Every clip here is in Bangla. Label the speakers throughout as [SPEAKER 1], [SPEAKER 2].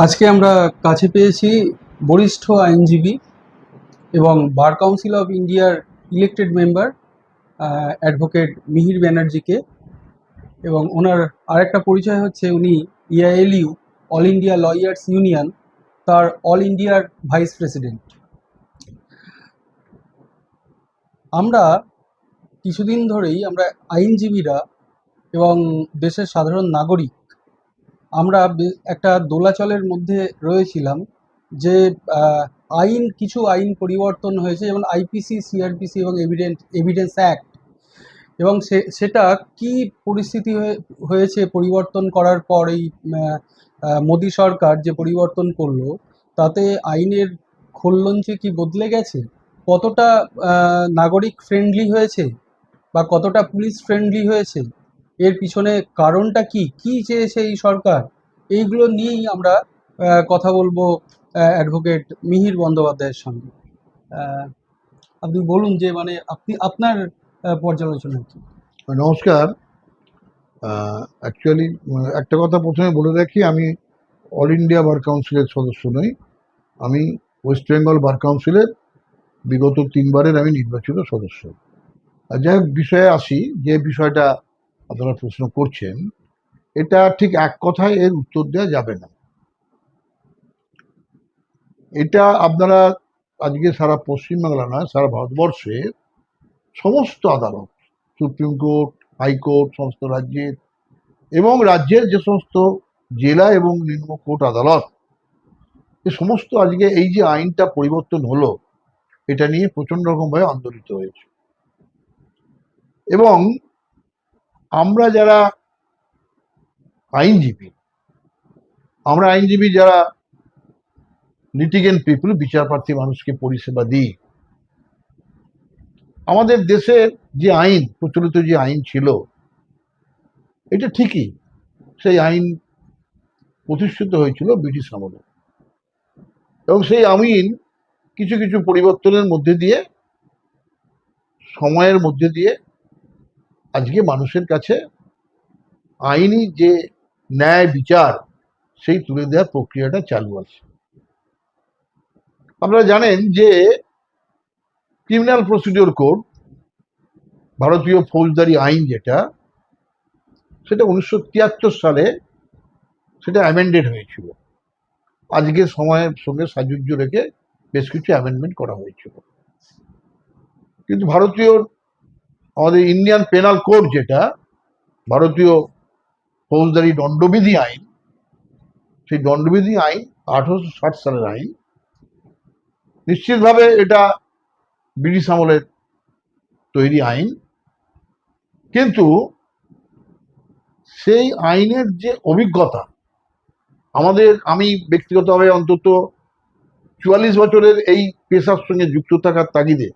[SPEAKER 1] আজকে আমরা কাছে পেয়েছি বরিষ্ঠ আইনজীবী এবং বার কাউন্সিল অফ ইন্ডিয়ার ইলেক্টেড মেম্বার অ্যাডভোকেট মিহির ব্যানার্জিকে এবং ওনার আরেকটা পরিচয় হচ্ছে উনি EILU all India lawyers union তার অল ইন্ডিয়ার ভাইস প্রেসিডেন্ট আমরা কিছুদিন ধরেই আমরা আইনজীবীরা এবং দেশের সাধারণ নাগরিক আমরা একটা দোলাচলের মধ্যে রয়েছিলাম যে আইন, কিছু আইন পরিবর্তন হয়েছে, যেমন আইপিসি, সিআরপিসি এবং এভিডেন্ট, এভিডেন্স অ্যাক্ট। এবং সেটা কি পরিস্থিতি হয়ে- হয়েছে পরিবর্তন করার পর এই মোদী সরকার যে পরিবর্তন করল, তাতে আইনের খোললঞ্চে কি বদলে গেছে? কতটা নাগরিক ফ্রেন্ডলি হয়েছে বা কতটা পুলিশ ফ্রেন্ডলি হয়েছে? এর পিছনে কারণটা কি? কি চেয়েছে এই সরকার? এইগুলো নিয়েই আমরা কথা বলব অ্যাডভোকেট মিহির বন্দ্যোপাধ্যায়ের সঙ্গে। আপনি বলুন যে মানে আপনি, আপনার পর্যালোচনা কি?
[SPEAKER 2] নমস্কার। অ্যাকচুয়ালি একটা কথা প্রথমে বলে রাখি, আমি অল ইন্ডিয়া বার কাউন্সিলের সদস্য নই। আমি ওয়েস্ট বেঙ্গল বার কাউন্সিলের বিগত তিনবারের আমি নির্বাচিত সদস্য। যাই বিষয়ে আসি, যে বিষয়টা আপনারা প্রশ্ন করছেন, এটা ঠিক এক কথায় এর উত্তর দেওয়া যাবে না। এটা আপনারা আজকে সারা পশ্চিমবাংলা না সারা ভারতবর্ষে সমস্ত আদালত, সুপ্রিম কোর্ট, হাইকোর্ট, সমস্ত রাজ্যের এবং রাজ্যের যে সমস্ত জেলা এবং নিম্ন কোর্ট আদালত, এ সমস্ত আজকে এই যে আইনটা পরিবর্তন হলো, এটা নিয়ে প্রচণ্ড রকমভাবে আন্দোলিত হয়েছে। এবং আমরা যারা আইনজীবী, আমরা আইনজীবী যারা লিটিগেন্ট পিপুল বিচারপ্রার্থী মানুষকে পরিষেবা দিই, আমাদের দেশের যে আইন, প্রচলিত যে আইন ছিল, এটা ঠিকই সেই আইন প্রতিষ্ঠিত হয়েছিল ব্রিটিশ আমলে। এবং সেই আইন কিছু কিছু পরিবর্তনের মধ্যে দিয়ে, সময়ের মধ্যে দিয়ে আজকে মানুষের কাছে আইনি যে ন্যায় বিচার, সেই তুলে দেওয়ার প্রক্রিয়াটা চালু আছে। আপনারা জানেন যে ক্রিমিনাল প্রসিডিওর কোড, ভারতীয় ফৌজদারি আইন যেটা, সেটা উনিশশো তিয়াত্তর সালে সেটা অ্যামেন্ডেড হয়েছিল। আজকের সময়ের সঙ্গে সাযুজ্য রেখে বেশ কিছু অ্যামেন্ডমেন্ট করা হয়েছিল। কিন্তু ভারতীয় আমাদের ইন্ডিয়ান পেনাল কোড যেটা, ভারতীয় ফৌজদারি দণ্ডবিধি আইন, সেই দণ্ডবিধি আইন আঠারোশো ষাট সালের আইন, নিশ্চিতভাবে এটা ব্রিটিশ আমলের তৈরি আইন। কিন্তু সেই আইনের যে অভিজ্ঞতা, আমাদের, আমি ব্যক্তিগতভাবে অন্তত চুয়াল্লিশ বছরের এই পেশার সঙ্গে যুক্ত থাকার তাগিদে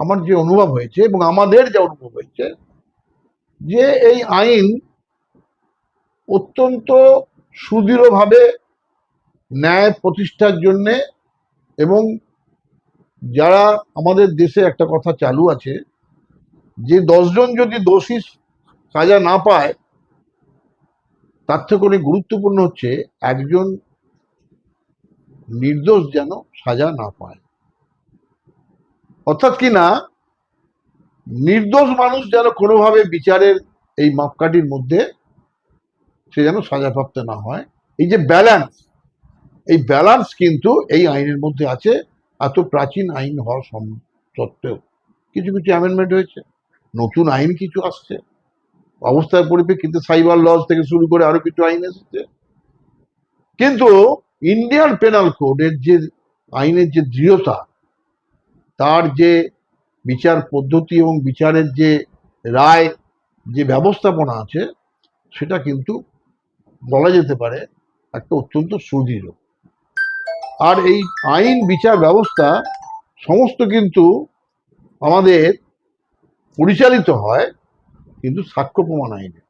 [SPEAKER 2] আমার যে অনুভব হয়েছে এবং আমাদের যে অনুভব হয়েছে, যে এই আইন অত্যন্ত সুদৃঢ়ভাবে ন্যায় প্রতিষ্ঠার জন্যে এবং যারা আমাদের দেশে একটা কথা চালু আছে, যে দশজন যদি দোষী সাজা না পায়, তার থেকে অনেক গুরুত্বপূর্ণ হচ্ছে একজন নির্দোষ যেন সাজা না পায়। অর্থাৎ কি না? নির্দোষ মানুষ যেন কোনোভাবে বিচারের এই মাপকাঠির মধ্যে সে যেন সাজাপ্রাপ্ত না হয়। এই যে ব্যালেন্স এই ব্যালেন্স কিন্তু এই আইনের মধ্যে আছে, এত প্রাচীন আইন হওয়া সত্ত্বেও। কিছু কিছু অ্যামেন্ডমেন্ট হয়েছে। নতুন আইন কিছু আসছে। অবস্থার পরিপ্রেক্ষিতে সাইবার লজ থেকে শুরু করে আরও কিছু আইন এসেছে। কিন্তু ইন্ডিয়ান পেনাল কোডের যে আইনের যে দৃঢ়তা তার যে বিচার পদ্ধতি এবং বিচারের যে রায়, যে ব্যবস্থাপনা আছে, সেটা কিন্তু বলা যেতে পারে একটা অত্যন্ত সুদৃঢ়। আর এই আইন বিচার ব্যবস্থা সমস্ত কিন্তু আমাদের পরিচালিত হয় কিন্তু সাক্ষ্য প্রমাণ আইনে।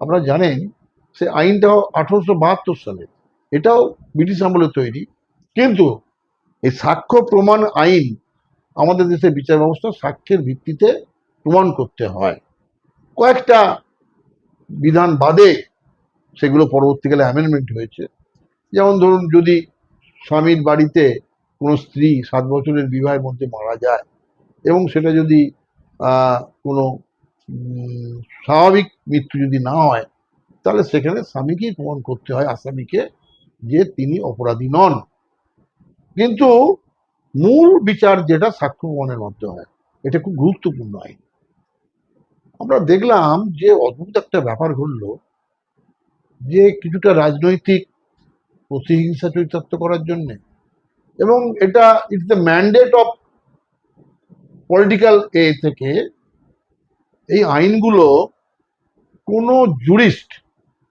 [SPEAKER 2] আপনারা জানেন, সে আইনটাও আঠারোশো বাহাত্তর সালে, এটাও ব্রিটিশ আমলে তৈরি। কিন্তু এই সাক্ষ্য প্রমাণ আইন আমাদের দেশের বিচার ব্যবস্থা সাক্ষ্যের ভিত্তিতে প্রমাণ করতে হয়। কয়েকটা বিধান বাদে সেগুলো পরবর্তীকালে অ্যামেন্ডমেন্ট হয়েছে। যেমন ধরুন যদি স্বামীর বাড়িতে কোনো স্ত্রী সাত বছরের বিবাহের মধ্যে মারা যায় এবং সেটা যদি কোনো স্বাভাবিক মৃত্যু যদি না হয়, তাহলে সেখানে স্বামীকেই প্রমাণ করতে হয় আসামিকে যে তিনি অপরাধী নন। কিন্তু মূল বিচার যেটা সাক্ষ্য প্রমাণের মধ্যে হয় এটা খুব গুরুত্বপূর্ণ আইন। আমরা দেখলাম যে অদ্ভুত একটা ব্যাপার ঘটলো, যে কিছুটা রাজনৈতিক প্রতিহিংসা চরিতার্থ করার জন্য, এবং এটা it's the mandate of political এ থেকে এই আইনগুলো কোনো জুরিস্ট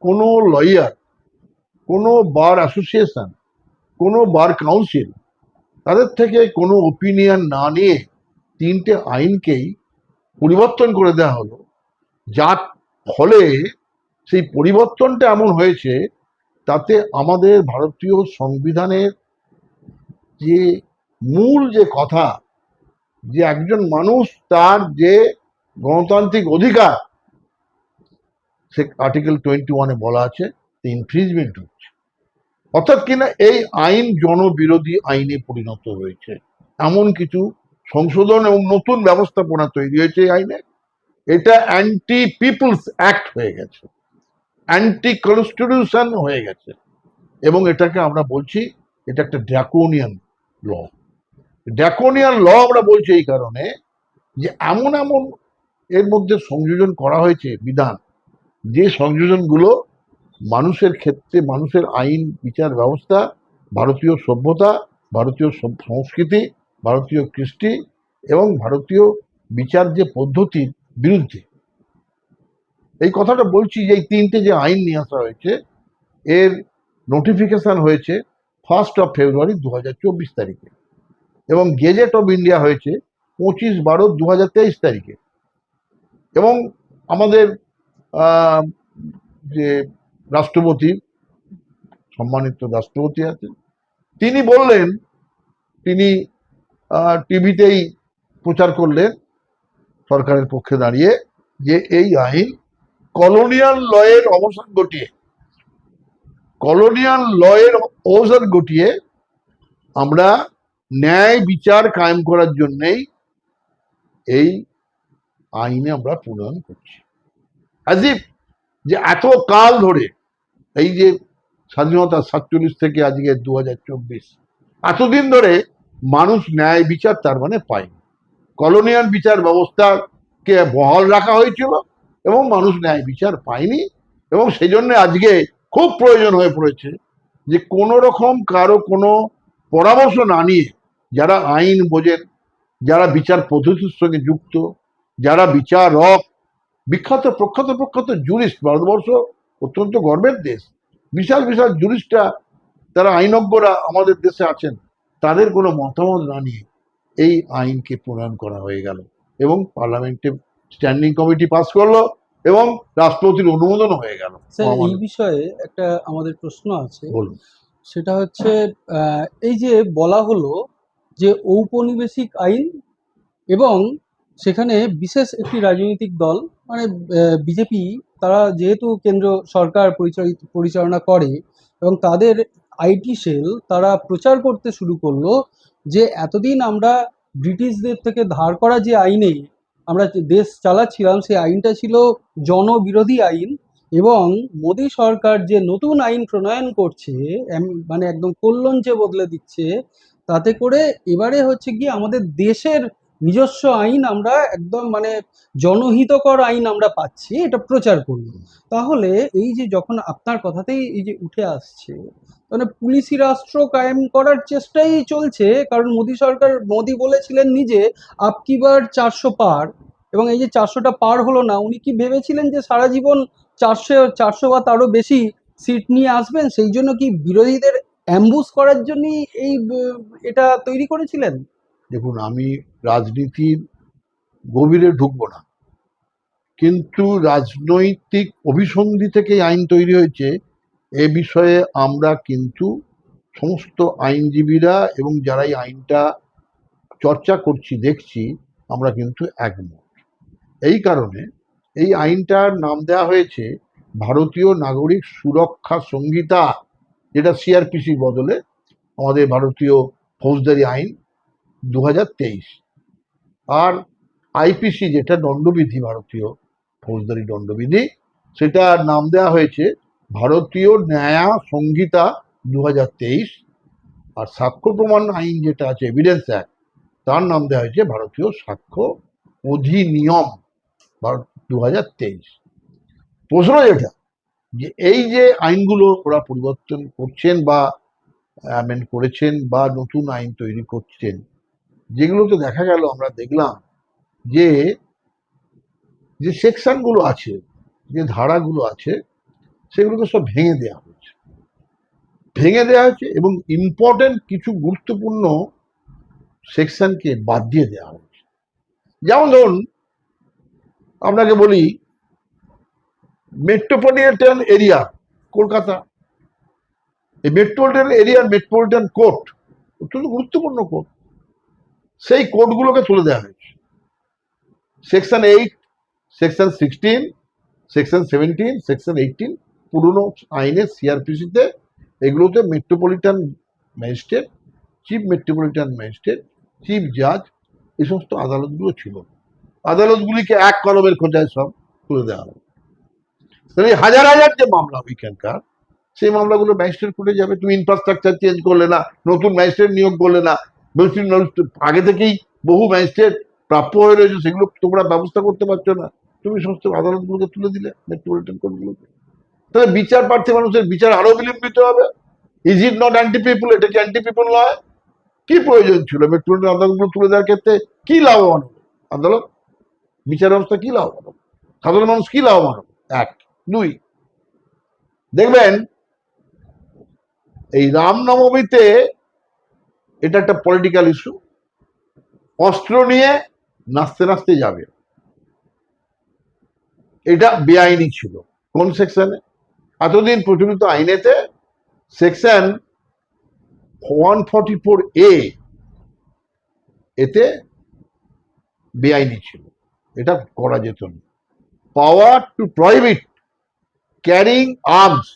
[SPEAKER 2] কোনো লয়ার কোনো বার অ্যাসোসিয়েশন কোনো বার কাউন্সিল তাদের থেকে কোনো ওপিনিয়ন না নিয়ে তিনটে আইনকেই পরিবর্তন করে দেওয়া হলো। যার ফলে সেই পরিবর্তনটা এমন হয়েছে, তাতে আমাদের ভারতীয় সংবিধানের যে মূল যে কথা, যে একজন মানুষ তার যে গণতান্ত্রিক অধিকার, সে আর্টিকেল টোয়েন্টি ওয়ানে বলা আছে ইনফ্রিজমেন্ট হচ্ছে। অর্থাৎ কিনা এই আইন জনবিরোধী আইনে পরিণত হয়েছে। এমন কিছু সংশোধন এবং নতুন ব্যবস্থাপনা তৈরি হয়েছে এই আইনে। এটা অ্যান্টি পিপলস অ্যাক্ট হয়ে গেছে। অ্যান্টি কনস্টিটিউশন হয়ে গেছে। এবং এটাকে আমরা বলছি, এটা একটা ড্যাকোনিয়ান ল ড্যাকোনিয়ান ল আমরা বলছি এই কারণে যে এমন এমন এর মধ্যে সংযোজন করা হয়েছে বিধান। যে সংযোজনগুলো মানুষের ক্ষেত্রে, মানুষের আইন, বিচার ব্যবস্থা, ভারতীয় সভ্যতা, ভারতীয় সংস্কৃতি, ভারতীয় কৃষ্টি এবং ভারতীয় বিচার যে পদ্ধতির বিরুদ্ধে। এই কথাটা বলছি যে এই তিনটে যে আইন নিয়ে আসা হয়েছে, এর নোটিফিকেশন হয়েছে ফার্স্ট অফ ফেব্রুয়ারি দু চব্বিশ তারিখে এবং গেজেট অফ ইন্ডিয়া হয়েছে পঁচিশ বারো দু তেইশ তারিখে এবং আমাদের যে রাষ্ট্রপতি, সম্মানিত রাষ্ট্রপতি আছেন তিনি বললেন, তিনি টিভিতেই প্রচার করলেন সরকারের পক্ষে দাঁড়িয়ে যে এই আইন কলোনিয়াল লয়ের অবসান ঘটিয়ে, কলোনিয়াল লয়ের অবসান ঘটিয়ে আমরা ন্যায় বিচার কায়েম করার জন্যেই এই আইনে আমরা প্রণয়ন করছি। ইফ যে এত কাল ধরে এই যে স্বাধীনতা সাতচল্লিশ থেকে আজকে দু হাজার চব্বিশ, এতদিন ধরে মানুষ ন্যায় বিচার তার মানে পায়নি। কলোনিয়াল বিচার ব্যবস্থাকে বহাল রাখা হয়েছিল এবং মানুষ ন্যায় বিচার পায়নি এবং সেই জন্য আজকে খুব প্রয়োজন হয়ে পড়েছে যে কোনো রকম কারও কোনো পরামর্শ না নিয়ে যারা আইন বোঝেন, যারা বিচার পদ্ধতির সঙ্গে যুক্ত, যারা বিচারক, বিখ্যাত প্রখ্যাত প্রখ্যাত জুরিস্ট ভারতবর্ষ অত্যন্ত গর্বের দেশ। বিশাল বিশাল জুরিস্টরা তারা আইনজ্ঞরা আমাদের দেশে আছেন তাদের কোনো মতামত না নিয়ে এই আইনকে প্রণয়ন করা হয়ে গেল এবং পার্লামেন্টে স্ট্যান্ডিং কমিটি পাস করল এবং রাষ্ট্রপতির অনুমোদন হয়ে গেল।
[SPEAKER 1] এই বিষয়ে একটা আমাদের প্রশ্ন আছে।
[SPEAKER 2] বলুন।
[SPEAKER 1] সেটা হচ্ছে আহ, এই যে বলা হলো যে ঔপনিবেশিক আইন এবং সেখানে বিশেষ একটি রাজনৈতিক দল মানে বিজেপি তারা যেহেতু কেন্দ্র সরকার পরিচালিত, পরিচালনা করে এবং তাদের আইটি সেল তারা প্রচার করতে শুরু করল যে এতদিন আমরা ব্রিটিশদের থেকে ধার করা যে আইনে আমরা দেশ চালাচ্ছিলাম, সেই আইনটা ছিল জনবিরোধী আইন এবং মোদী সরকার যে নতুন আইন প্রণয়ন করছে মানে একদম কল্লঞ্চে বদলে দিচ্ছে, তাতে করে এবারে হচ্ছে গিয়ে আমাদের দেশের নিজস্ব আইন আমরা একদম মানে জনহিতকর আইন আমরা পাচ্ছি, এটা প্রচার করল তাহলে এই যে যখন আপনার কথাতেই এই যে উঠে আসছে মানে পুলিশি রাষ্ট্র কায়েম করার চেষ্টাই চলছে, কারণ মোদী সরকার, মোদী বলেছিলেন নিজে আপকিবার চারশো পার? এবং এই যে চারশোটা পার হলো না, উনি কি ভেবেছিলেন যে সারা জীবন চারশো চারশো বা তারও বেশি সিট নিয়ে আসবেন? সেই জন্য কি বিরোধীদের অ্যাম্বুস করার জন্যই এই, এটা তৈরি করেছিলেন?
[SPEAKER 2] দেখুন, আমি রাজনীতির গভীরে ঢুকবো না। কিন্তু রাজনৈতিক অভিসন্ধি থেকে আইন তৈরি হয়েছে, এ বিষয়ে আমরা কিন্তু সমস্ত আইনজীবীরা এবং যারা এই আইনটা চর্চা করছি, দেখছি, আমরা কিন্তু একমত। এই কারণে এই আইনটার নাম দেওয়া হয়েছে ভারতীয় নাগরিক সুরক্ষা সংহিতা, যেটা সিআরপিসি বদলে আমাদের ভারতীয় ফৌজদারি আইন। দু হাজার তেইশ। আর আইপিসি যেটা দণ্ডবিধি, ভারতীয় ফৌজদারি দণ্ডবিধি, সেটা নাম দেওয়া হয়েছে ভারতীয় ন্যায়া সংহিতা দু হাজার তেইশ। আর সাক্ষ্য প্রমাণ আইন যেটা আছে এভিডেন্স অ্যাক্ট তার নাম দেওয়া হয়েছে ভারতীয় সাক্ষ্য অধিনিয়ম দু হাজার তেইশ। প্রশ্ন যেটা, যে এই যে আইনগুলো ওরা পরিবর্তন করছেন বা অ্যামেন্ড করেছেন বা নতুন আইন তৈরি করছেন যেগুলোতে দেখা গেল, আমরা দেখলাম যে যে সেকশনগুলো আছে, যে ধারাগুলো আছে, সেগুলোকে সব ভেঙে দেওয়া হয়েছে। ভেঙে দেওয়া হয়েছে এবং ইম্পর্টেন্ট কিছু গুরুত্বপূর্ণ সেকশনকে বাদ দিয়ে দেওয়া হয়েছে। যেমন ধরুন, আপনাকে বলি মেট্রোপলিটন এরিয়া কলকাতা। এই মেট্রোপলিটন এরিয়ার মেট্রোপলিটন কোর্ট অত্যন্ত গুরুত্বপূর্ণ কোর্ট সেই কোর্টগুলোকে তুলে দেওয়া হয়েছে। Section eight section sixteen section seventeen section eighteen পুরনো আইনের সিআরপিসিতে এগুলোতে metropolitan magistrate chief metropolitan magistrate chief জাজ এই সমস্ত আদালতগুলো ছিল। আদালতগুলিকে এক কলমের খোঁজায় সব তুলে দেওয়া হবে তাহলে হাজার হাজার যে মামলা ওইখানকার, সেই মামলাগুলো ম্যাজিস্ট্রেট কোর্টে যাবে। তুমি ইনফ্রাস্ট্রাকচার চেঞ্জ করলে না, নতুন ম্যাজিস্ট্রেট নিয়োগ করলে না আগে থেকেই বহু ম্যাজিস্ট্রেট প্রাপ্য হয়ে রয়েছে, সেগুলো তোমরা ব্যবস্থা করতে পারছ না। তুমি সমস্ত আদালতগুলোকে তুলে দিলে মেট্রোপলিটন কোর্টগুলোকে তাহলে বিচার প্রার্থী মানুষের বিচার আরও বিলম্বিত হবে। Is it not anti people এটা কি অ্যান্টি পিপুল নয়? কি প্রয়োজন ছিল? মেট্রোপলিটন আদালতগুলো তুলে দেওয়ার ক্ষেত্রে কি লাভবান হবে? আদালত? বিচার ব্যবস্থা কি লাভবান হবে? সাধারণ মানুষ কি লাভবান হবে? এক। দুই। দেখবেন, এই রামনবমীতে এটা একটা পলিটিক্যাল ইস্যু অস্ত্র নিয়ে নাচতে নাচতে যাবে। এটা বেআইনি ছিল। কোন সেকশনে এতদিন প্রচলিত আইনেতে section one forty four A এতে বেআইনি ছিল। এটা করা যেত না। Power to prohibit carrying arms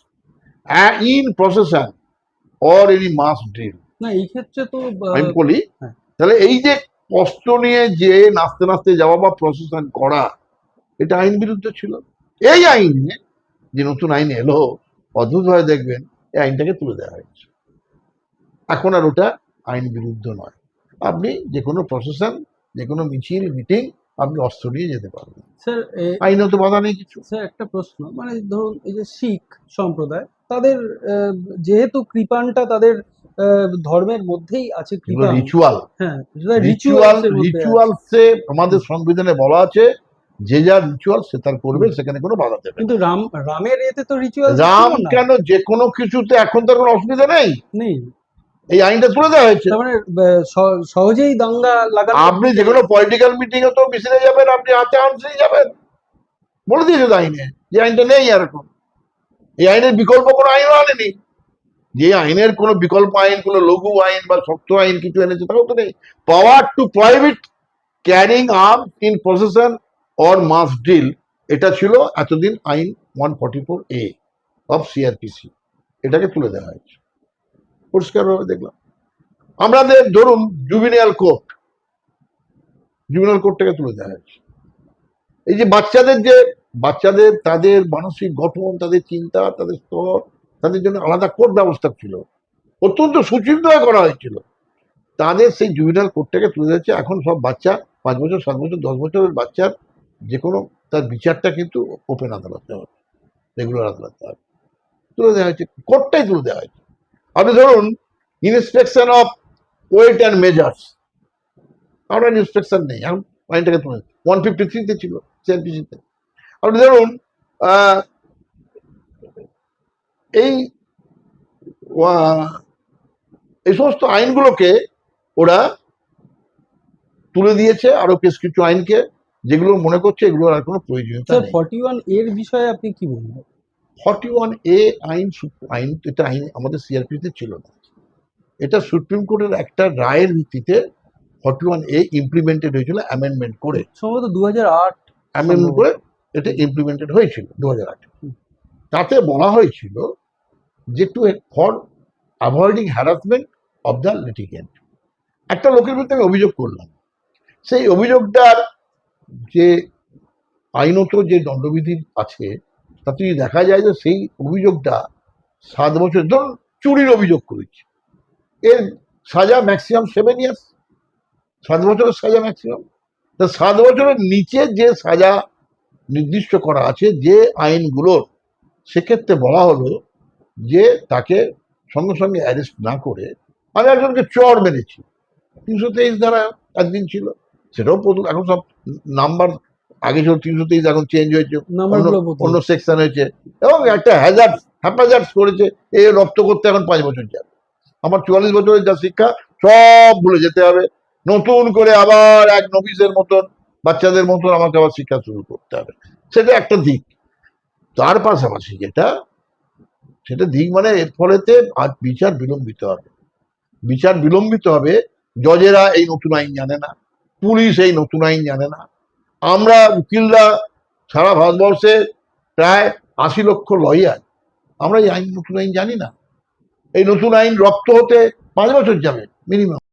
[SPEAKER 2] in procession or any mass drill
[SPEAKER 1] না এই ক্ষেত্রে তো
[SPEAKER 2] আমি বলি
[SPEAKER 1] হ্যাঁ।
[SPEAKER 2] তাহলে এই যে অস্ত্র নিয়ে যে নাচতে নাচতে যাওয়া বা প্রসেশন করা এটা আইন বিরুদ্ধে ছিল? এই আইনে যে নতুন আইন এলো অদ্ভুতভাবে দেখবেন এই আইনটাকে তুলে দেওয়া হয়েছে। এখন আর ওটা আইন বিরুদ্ধ নয়। আপনি যে কোনো প্রসেশন যে কোনো মিছিল মিটিং আপনি অস্ত্র নিয়ে যেতে পারবেন।
[SPEAKER 1] স্যার
[SPEAKER 2] আইনত বাধা নেই কিছু।
[SPEAKER 1] স্যার একটা প্রশ্ন মানে ধরুন এই যে শিখ সম্প্রদায় তাদের যেহেতু কৃপানটা তাদের ধর্মের মধ্যেই আছে
[SPEAKER 2] রিচুয়াল
[SPEAKER 1] হ্যাঁ
[SPEAKER 2] রিচুয়াল
[SPEAKER 1] রিচুয়াল
[SPEAKER 2] রিচুয়ালসে আমাদের সংবিধানে বলা আছে যে যার রিচুয়াল সে তার করবে সেখানে কোনো বাধা দেবে
[SPEAKER 1] কিন্তু রাম রামের এতে তো রিচুয়াল
[SPEAKER 2] রাম কেন যে কোনো কিছুতে এখন তার কোনো অসুবিধা নেই?
[SPEAKER 1] নেই।
[SPEAKER 2] এই আইনটা তুলে দেওয়া হয়েছে।
[SPEAKER 1] মানে সহজেই দাঙ্গা লাগানো
[SPEAKER 2] আপনি যে কোনো পলিটিক্যাল মিটিং এ তো মিছিলে যাবেন আপনি হাতে আনছেই যাবেন। বলে দিয়েছে আইনে যে আইনটা নেই আর এখন। এই আইনের বিকল্প কোনো আইনও আনেনি। যে আইনের কোনো বিকল্প আইন, কোনো লঘু আইন বা শক্ত আইন কিছু এনেছে, তাও তো নেই। Power to private carrying arm in procession or mass drill এটা ছিল এতদিন আইন one forty four A of CRPC এটাকে তুলে দেওয়া হয়েছে। পরিষ্কারভাবে দেখলাম। আমাদের ধরুন জুবিনিয়াল কোর্ট জুবিনিয়াল কোর্টটাকে তুলে দেওয়া হয়েছে। এই যে বাচ্চাদের যে, বাচ্চাদের তাদের মানসিক গঠন, তাদের চিন্তা, তাদের স্তর তাদের জন্য আলাদা কোর্ট ব্যবস্থা ছিল। অত্যন্ত সুচিন্তায় করা হয়েছিল। তাদের সেই জুবিনাল কোর্টটাকে তুলে দিয়েছে। এখন সব বাচ্চা, পাঁচ বছর, সাত বছর, দশ বছরের বাচ্চার যে কোনো তার বিচারটা কিন্তু ওপেন আদালতে হবে। রেগুলার আদালতে হবে। তুলে দেওয়া হয়েছে। কোর্টটাই তুলে দেওয়া হয়েছে। আপনি ধরুন inspection of weight and measures আমরা ইন্সপেকশন নেই। এখন আইনটাকে তুলে ওয়ান ফিফটি থ্রিতে ছিল সিআরপিসিতে আপনি ধরুন এই এই সমস্ত আইনগুলোকে ওরা তুলে দিয়েছে আরও বেশ কিছু আইনকে যেগুলো মনে করছে এগুলোর আর কোনো প্রয়োজনীয়তা নেই।
[SPEAKER 1] ফর্টি ওয়ানের বিষয়ে আপনি কি বলবেন?
[SPEAKER 2] ফর্টি ওয়ান এ আইন আইন এটা আইন আমাদের সিআরপিতে ছিল না। এটা সুপ্রিম কোর্টের একটা রায়ের ভিত্তিতে ফর্টি ওয়ান এ ইমপ্লিমেন্টেড হয়েছিল অ্যামেন্ডমেন্ট করে।
[SPEAKER 1] সম্ভবত দু হাজার আট
[SPEAKER 2] অ্যামেন্ডমেন্ট করে এটা ইমপ্লিমেন্টেড হয়েছিল দু হাজার আটে তাতে বলা হয়েছিল যে to for avoiding harassment of the litigant একটা লোকের বিরুদ্ধে আমি অভিযোগ করলাম। সেই অভিযোগটার যে আইনত যে দণ্ডবিধি আছে তাতে যদি দেখা যায় যে সেই অভিযোগটা সাত বছর ধরুন চুরির অভিযোগ করেছে। এর সাজা ম্যাক্সিমাম সেভেন ইয়ার্স সাত বছরের সাজা ম্যাক্সিমাম তা সাত বছরের নিচে যে সাজা নির্দিষ্ট করা আছে, যে আইনগুলোর, সেক্ষেত্রে বলা হলো যে তাকে সঙ্গে সঙ্গে অ্যারেস্ট না করে আমি একজনকে চর মেরেছি। তিনশো তেইশ ধারা একদিন ছিল সেটাও প্রথম এখন সব নাম্বার আগে ছিল তিনশো তেইশ এখন চেঞ্জ হয়েছে অন্য- অন্য সেকশন হয়েছে এবং একটা হ্যাজার্ড হ্যাপাজার্স করেছে এ রপ্ত করতে এখন পাঁচ বছর যাবে। আমার চুয়াল্লিশ বছরের যা শিক্ষা সব ভুলে যেতে হবে। নতুন করে আবার এক নবিসের মতন বাচ্চাদের মতন আমাকে আবার শিক্ষা শুরু করতে হবে। সেটা একটা দিক। তার পাশাপাশি যেটা সেটা দিক মানে এর ফলেতে আজ বিচার বিলম্বিত হবে। বিচার বিলম্বিত হবে, জজেরা এই নতুন আইন জানে না, পুলিশ এই নতুন আইন জানে না। আমরা উকিলরা সারা ভারতবর্ষে প্রায় আশি লক্ষ লয়ার। আমরা এই আইন নতুন আইন জানি না। এই নতুন আইন রপ্ত হতে পাঁচ বছর যাবে মিনিমাম